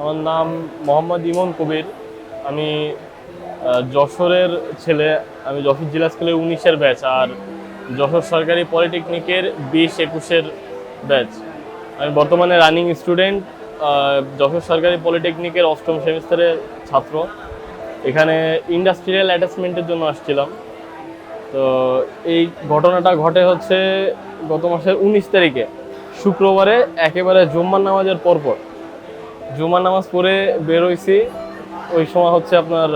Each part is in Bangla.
আমার নাম মোহাম্মদ ইমন কবির। আমি যশোরের ছেলে, আমি যশোর জেলা স্কুলের উনিশের ব্যাচ আর যশোর সরকারি পলিটেকনিকের বিশ একুশের ব্যাচ আমি বর্তমানে রানিং স্টুডেন্ট যশোর সরকারি পলিটেকনিকের অষ্টম সেমিস্টারের ছাত্র। এখানে ইন্ডাস্ট্রিয়াল অ্যাটাচমেন্টের জন্য আসছিলাম। তো এই ঘটনাটা ঘটে হচ্ছে গত মাসের উনিশ তারিখে। শুক্রবারে একেবারে জুম্মার নামাজের পরপর। জুম্মার নামাজ পড়ে বের হইছি। ওই সময় হচ্ছে আপনার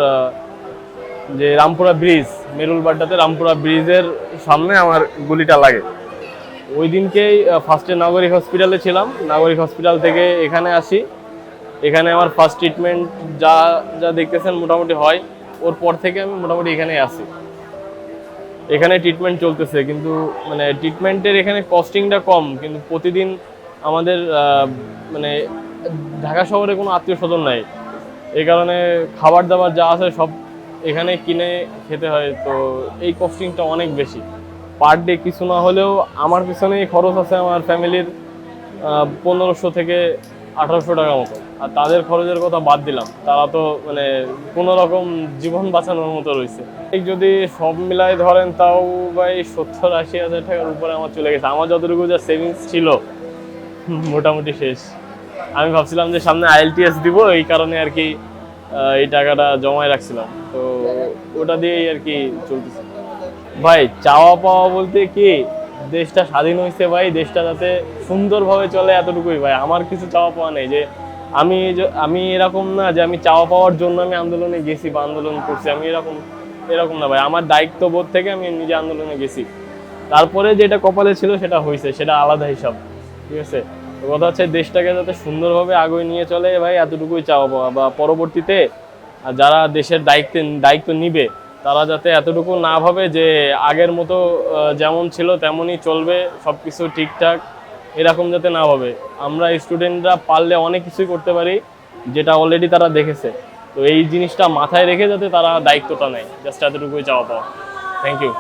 যে রামপুরা ব্রিজ, মেরুল বাড্ডাতে রামপুরা ব্রিজের সামনে আমার গুলিটা লাগে। ওই দিনকেই ফার্স্টে নাগরিক হসপিটালে ছিলাম। নাগরিক হসপিটাল থেকে এখানে আসি। এখানে আমার ফার্স্ট ট্রিটমেন্ট যা যা দেখতেছেন মোটামুটি হয়। ওর পর থেকে আমি মোটামুটি এখানে আসি এখানে ট্রিটমেন্ট চলতেছে, কিন্তু মানে ট্রিটমেন্টের এখানে কস্টিংটা কম। কিন্তু প্রতিদিন আমাদের মানে ঢাকা শহরে কোনো আত্মীয় স্বজন নাই। এই কারণে খাবার দাবার যা আছে সব এখানে কিনে খেতে হয়। তো এই কস্টিংটা অনেক বেশি। পার ডে কিছু না হলেও আমার পিছনেই খরচ আছে আমার ফ্যামিলির পনেরোশো থেকে আঠারোশো টাকা মতো। আর তাদের খরচের কথা বাদ দিলাম। তারা তো মানে কোনো রকম জীবন বাঁচানোর মতো রয়েছে। যদি সব মিলাই ধরেন তাও ভাই সত্তর আশি হাজার টাকার উপরে আমার চলে গেছে। আমার যতটুকু যা সেভিংস ছিল, মোটামুটি শেষ। আমি ভাবছিলাম যে সামনে আইএলটিএস দিব, এই কারণে আর কি এই টাকাটা জমায় রাখছিলাম। তো ওটা দিয়েই আর কি চলতেছে। ভাই, চাওয়া পাওয়া বলতে কি, দেশটা স্বাধীন হয়েছে ভাই, দেশটা যাতে সুন্দরভাবে চলে এতটুকুই ভাই। আমার কিছু চাওয়া পাওয়া নেই যে, আমি আমি এরকম না যে আমি চাওয়া পাওয়ার জন্য আমি আন্দোলনে গেছি বা আন্দোলন করছি, আমি এরকম এরকম না ভাই। আমার দায়িত্ববোধ থেকে আমি নিজে আন্দোলনে গেছি। তারপরে যেটা কপালে ছিল সেটা হয়েছে সেটা আলাদা হিসাব, ঠিক আছে? তো কথা হচ্ছে দেশটাকে যাতে সুন্দরভাবে আগুয়ে নিয়ে চলে ভাই, এতটুকুই চাওয়া বা পরবর্তীতে যারা দেশের দায়িত্বে, দায়িত্ব নিবে, তারা যাতে এতটুকু না ভাবে যে আগের মতো যেমন ছিল তেমনই চলবে সব কিছু ঠিকঠাক, এরকম যাতে না ভাবে। আমরা স্টুডেন্টরা পারলে অনেক কিছুই করতে পারি, যেটা অলরেডি তারা দেখেছে। তো এই জিনিসটা মাথায় রেখে যাতে তারা দায়িত্বটা নেয়, জাস্ট এতটুকুই চাওয়া পাওয়া। Thank you